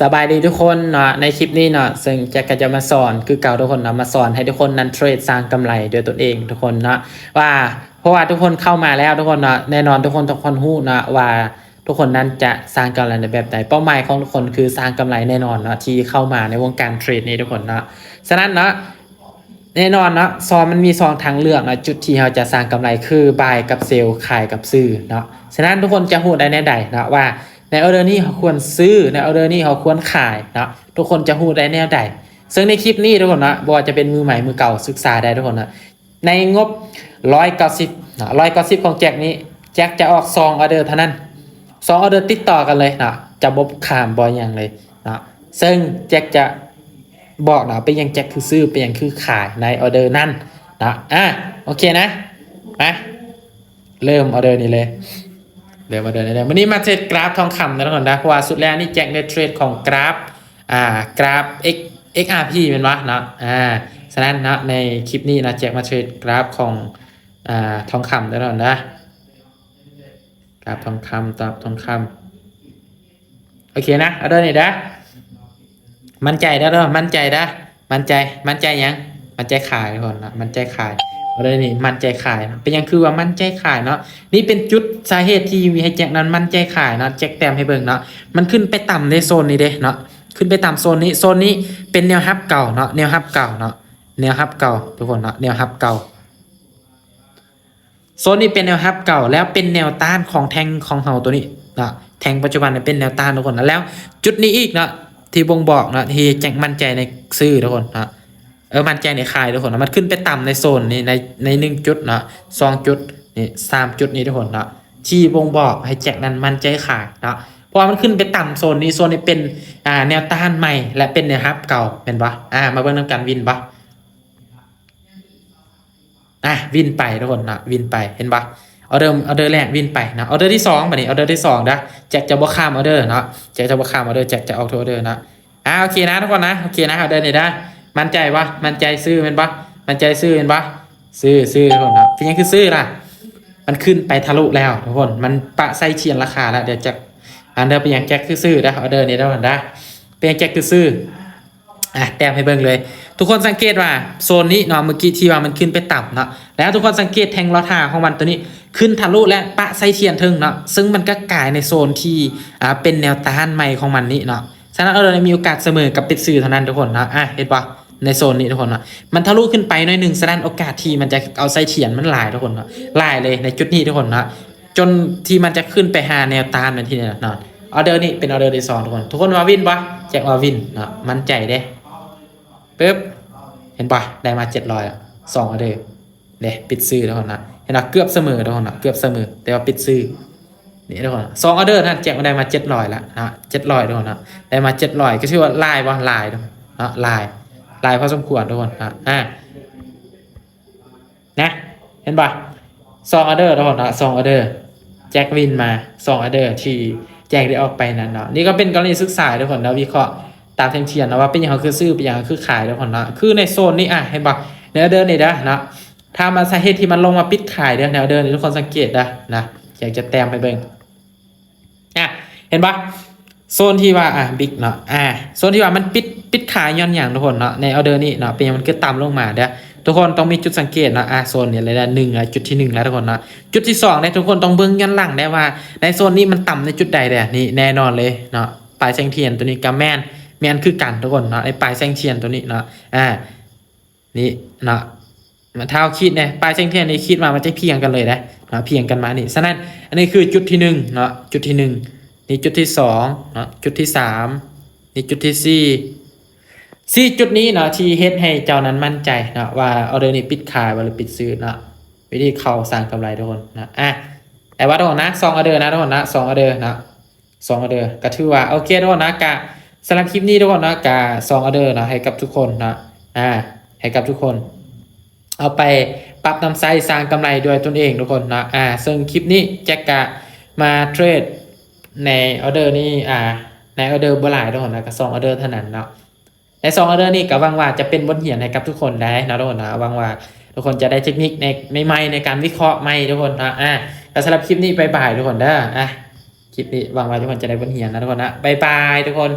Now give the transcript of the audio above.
สบายดีทุกคนเนาะในคลิปนี้เนาะซึ่งแจ็คก็จะมาสอนคือเก่าทุกคนเนาะมาสอนให้ทุกคนนั้นเทรดสร้างกำไรด้วยตนเองทุกคนเนาะว่าเพราะว่าทุกคนเข้ามาแล้วทุกคนเนาะแน่นอนทุกคนทุกคนหู้เนาะว่าทุกคนนั้นจะสร้างกำไรในแบบไหนเป้าหมายของทุกคนคือสร้างกำไรแน่นอนเนาะที่เข้ามาในวงการเทรดนี้ทุกคนเนาะฉะนั้นเนาะแน่นอนเนาะซองมันมีซองทางเลือกเนาะจุดที่เราจะสร้างกำไรคือบายกับเซลล์ขายกับซื้อเนาะฉะนั้นทุกคนจะหูได้แน่ใดเนาะว่า ในออเดอร์นี้เขาควรซื้อในออเดอร์นี้เขาควรขายเนาะทุกคนจะหูได้แนวใดซึ่งในคลิปนี้ทุกคนนะบอกว่าจะเป็นมือใหม่มือเก่าศึกษาได้ทุกคนนะในงบร้อยเก้าสิบเนะร้อยเก้าสิบของแจ็คนี้แจ็คจะออกซองออเดอร์เท่านั้นซองออเดอร์ติดต่อกันเลยนะจะบบขามบอยอย่างเลยนะซึ่งแจ็คจะบอกนะเป็นยังแจ็คคือซื้อเป็นยังคือขายในออเดอร์นั่นนะอะโอเคนะมาเริ่มออเดอร์นี้เลย เริ่มออเดอร์นี้เลยวันนี้มาเทรดกราฟทองคำนะทุกคนนะเพราะว่าสุดแล้วนี่แจ็คได้เทรดของกราฟอ่ากราฟ x xrp เป็นวะเนาะอ่าฉะนั้นนะในคลิปนี้นะแจ็คมาเทรดกราฟของอ่าทองคำนะทุกคนนะกราฟทองคำตอบทองคำโอเคนะออเดอร์นี้นะมั่นใจได้แล้วมั่นใจได้มั่นใจมั่นใจยัง มั่นใจขายทุก่อนนะมั่นใจขาย เลยนี่มั่นใจขายนะเป็นยังคือว่ามั่นใจขายเนาะนี่เป็นจุดสาเหตุที่มีให้แจ็คนั้นมั่นใจขายเนาะแจ็คแต้มให้เบิ่งเนาะมันขึ้นไปต่ำในโซนนี้เด้เนาะขึ้นไปต่ำโซนนี้โซนนี้เป็นแนวฮับเก่าเนาะแนวฮับเก่าเนาะแนวฮับเก่าทุกคนเนาะแนวฮับเก่าโซนนี้เป็นแนวฮับเก่าแล้วเป็นแนวต้านของแทงของเฮาตัวนี้นะแทงปัจจุบันเนี่ยเป็นแนวต้านทุกคนนะแล้ว จุดนี้อีกนะที่บ่งบอกนะที่แจ็คมั่นใจในซื้อทุกคนนะ เออมันใจในขายทุกคนนะมันขึ้นไปต่ำในโซนนี้ในในหนึ่งจุดนะสองจุดนี่สามจุดนี้ทุกคนนะที่บ่งบอกให้แจ็คนั้นมันใจขายนะเพราะว่ามันขึ้นไปต่ำโซนนี้โซนนี้เป็นอ่าแนวต้านใหม่ และเป็นแนวฮับเก่าเป็นปะอ่ามาเบิ่งนำกันวินปะอะวินไปทุกคนนะวินไปเห็นปะออเดอร์ออเดอร์แรกวินไปนะออเดอร์ที่สองบัดนี้ออเดอร์ที่สองนะแจ็คจะบ่ข้ามออเดอร์เนาะแจ็คจะบ่ข้ามออเดอร์แจ็คจะออกออเดอร์นะอ่าโอเคนะทุกคนนะโอเคนะออเดอร์นี่ได้ มั่นใจปะมั่นใจซื้อเป็นปะมั่นใจซื้อเป็นปะซื้อซื้อทุกคนนะเป็นยังคือซื้อล่ะ มันขึ้นไปทะลุแล้วทุกคน มันปะไซเชียนราคาแล้วเดี๋ยวจ็คอันเดอร์เป็นยังแจ็คคือซื้อนะออเดอร์นี่ได้ก่อนได้เป็นยังแจ็คคือซื้ออะแต้มให้เบิ่งเลย ทุกคนสังเกตว่าโซนนี้เนาะเมื่อกี้ที่ว่ามันขึ้นไปต่ำเนาะแล้วทุกคนสังเกตแทงล้อทาของมันตัวนี้ขึ้นทะลุและปะไซเทียนถึงเนาะซึ่งมันก็กลายในโซนที่อ่าเป็นแนวต้านใหม่ของมันนี่เนาะฉะนั้นเออมีโอกาสเสมอกับปิดซื้อเท่านั้นทุกคนเนาะอะเห็นปะ ในโซนนี้ทุกคนเนาะมันทะลุขึ้นไปหน่อยหนึ่งฉะนั้นโอกาสที่มันจะเอาไซเทียนมันหลายทุกคนเนาะหลายเลยในจุดนี้ทุกคนเนาะจนที่มันจะขึ้นไปหาแนวต้านมันที่เนี่ยเนาะออเดอร์นี่เป็นออเดอร์ที่สองทุกคนทุกคนวาวินปะแจ็คว่าวินเนาะมันใจเด้ปึ๊บเห็นปะได้มาเจ็ดร้อยสองออเดอร์เนี่ยปิดซื้อทุกคนนะเห็นปะเกือบเสมอทุกคนนะเกือบเสมอแต่ว่าปิดซื้อนี่ทุกคนสองออเดอร์นะแจกมาได้มาเจ็ดร้อยละนะเจ็ดร้อยทุกคนนะได้มาเจ็ดร้อยก็ชื่อว่าลายว่าลายทุกคนนะลาย ลายพอสมควรทุกคนนะอ่านะเห็นปะสองออเดอร์ทุกคนนะสองออเดอร์แจ็ควินมาสองออเดอร์ที่แจกได้ออกไปนั้นเนาะนี่ก็เป็นกรณีศึกษาทุกคนนะวิเคราะห์ตามเทงเทียนนะว่าเป็นอย่างไรคือซื้อเป็นอย่างไรคือขายทุกคนนะคือในโซนนี้อะเห็นปะในออเดอร์นี่นะนะถ้ามาสาเหตุที่มันลงมาปิดขายเด้อในออเดอร์นี่ทุกคนสังเกตนะนะอยากจะแต้มไปเบิ่งอะเห็นปะโซนที่ว่าอะบิ๊กเนาะอะโซนที่ว่ามันปิดายย้อนอย่างทุกคนเนาะในออเดอร์นี่เนาะเป็นย่างมันก็ต่ำลงมาเด้อทุกคนต้องมีจุดสังเกตนะอะโซนเนี่ยเลยนะหนึ่งอะจุดที่หนึ่งแล้วทุกคนนะจุดที่สองเนี่ยทุกคนต้องเบิ่งย้อนหลังได้ว่า ในโซนนี้มันต่ำในจุดใดเด้อนี่แน่นอนเลยเนาะปลายแสงเทียนตัวนี้กับแมนแมนคือกันทุกคนเนาะไอ้ปลายแสงเทียนตัวนี้เนาะอ่านี่เนาะมาเท้าคิดเนี่ยปลายแสงเทียนนี่คิดมามันจะเพียงกันเลยนะเนาะเพียงกันมานี่ฉะนั้นอันนี้คือจุดที่หนึ่งเนาะจุดที่หนึ่งนี่จุดที่สองเนาะจุดที่สามนี่จุดที่สี่ สี่จุดนี้เนาะที่เฮ็ดให้เจ้านั้นมั่นใจเนาะว่าออเดอร์นี้ปิดขายหรือปิดซื้อเนาะวิธีเข้าสร้างกำไรทุกคนนะอะแต่ว่าทุกคนนะสองออเดอร์นะทุกคนนะสองออเดอร์นะสองออเดอร์ก็ถือว่าโอเคทุกคนนะกะสำหรับคลิปนี้ทุกคนนะกะสองออเดอร์นะให้กับทุกคนนะอ่าให้กับทุกคน เอาไปปรับนำไซส์สร้างกำไรด้วยตนเองทุกคนนะอ่าซึ่งคลิปนี้แจ็คกะมาเทรดในออเดอร์นี้อ่าในออเดอร์บ่หลายทุกคนนะก็สองออเดอร์เท่านั้นเนาะ ในซองออเดอร์นี่ก็วังว่าจะเป็นบทเรียนให้กับทุกคนได้นะทุกคนนะวังว่าทุกคนจะได้เทคนิคในใหม่ๆในการวิเคราะห์ใหม่ทุกคนนะอะก็สำหรับคลิปนี้บายบายทุกคนเด้ออะคลิปนี้วังว่าทุกคนจะได้บทเหียนนะทุกคนนะบายบายทุกคน